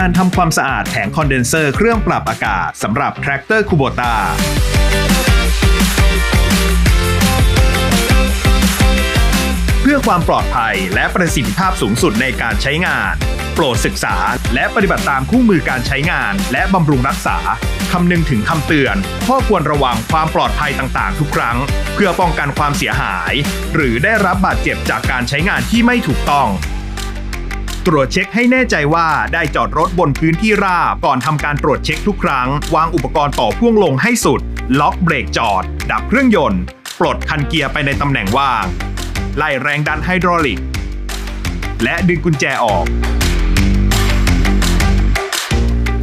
การทำความสะอาดแผงคอนเดนเซอร์เครื่องปรับอากาศสำหรับแทรกเตอร์คูโบตาเพื่อความปลอดภัยและประสิทธิภาพสูงสุดในการใช้งาน โปรดศึกษาและปฏิบัติตามคู่มือการใช้งาน และบำรุงรักษา คำนึงถึงคำเตือน ข้อควรระวังความปลอดภัยต่างๆ ทุกครั้ง เพื่อป้องกันความเสียหาย หรือได้รับบาดเจ็บจากการใช้งานที่ไม่ถูกต้อง ตรวจเช็คให้แน่ใจว่าได้จอดรถบนพื้นที่ราบ ก่อนทำการตรวจเช็คทุกครั้ง วางอุปกรณ์ต่อพ่วงลงให้สุด ล็อกเบรกจอด ดับเครื่องยนต์ ปลดคันเกียร์ไปในตำแหน่งว่าง ไล่แรงดันไฮดรอลิก และดึงกุญแจออก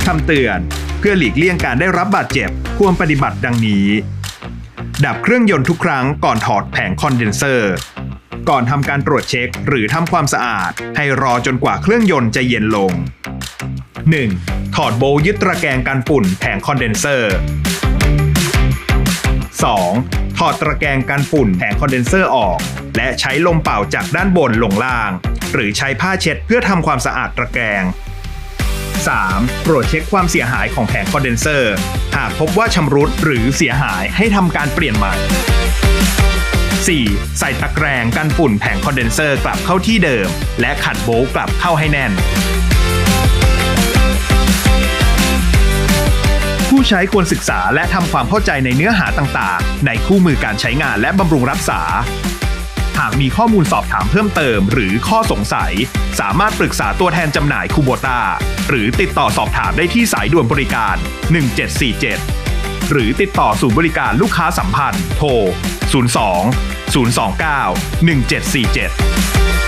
คำเตือน เพื่อหลีกเลี่ยงการได้รับบาดเจ็บ ควรปฏิบัติดังนี้ ดับเครื่องยนต์ทุกครั้งก่อนถอดแผงคอนเดนเซอร์ ก่อนทำการตรวจเช็คหรือทำความสะอาด ให้รอจนกว่าเครื่องยนต์จะเย็นลง 1. ถอดโบยึดตะแกรงกันฝุ่นแผงคอนเดนเซอร์ 2. ถอดตะแกรงกันฝุ่นแผงคอนเดนเซอร์ออก และใช้ลมเป่าจากด้านบนลงล่าง หรือใช้ผ้าเช็ดเพื่อทำความสะอาดตะแกรง 3. ตรวจเช็คความเสียหายของแผงคอนเดนเซอร์ หากพบว่าชำรุดหรือเสียหายให้ทำการเปลี่ยนใหม่ 4. ใส่ตะแกรงกันฝุ่นแผงคอนเดนเซอร์กลับเข้าที่เดิม และขัดโบว์กลับเข้าให้แน่น ผู้ใช้ควรศึกษาและทำความเข้าใจในเนื้อหาต่างๆ ในคู่มือการใช้งานและบำรุงรักษา หากมีข้อมูลสอบถามเพิ่มเติม หรือข้อสงสัย สามารถปรึกษาตัวแทนจำหน่ายคูโบตาหรือติดต่อสอบถามได้ที่สายด่วนบริการ 1747 หรือติดต่อศูนย์บริการลูกค้าสัมพันธ์ โทร 02 029 1747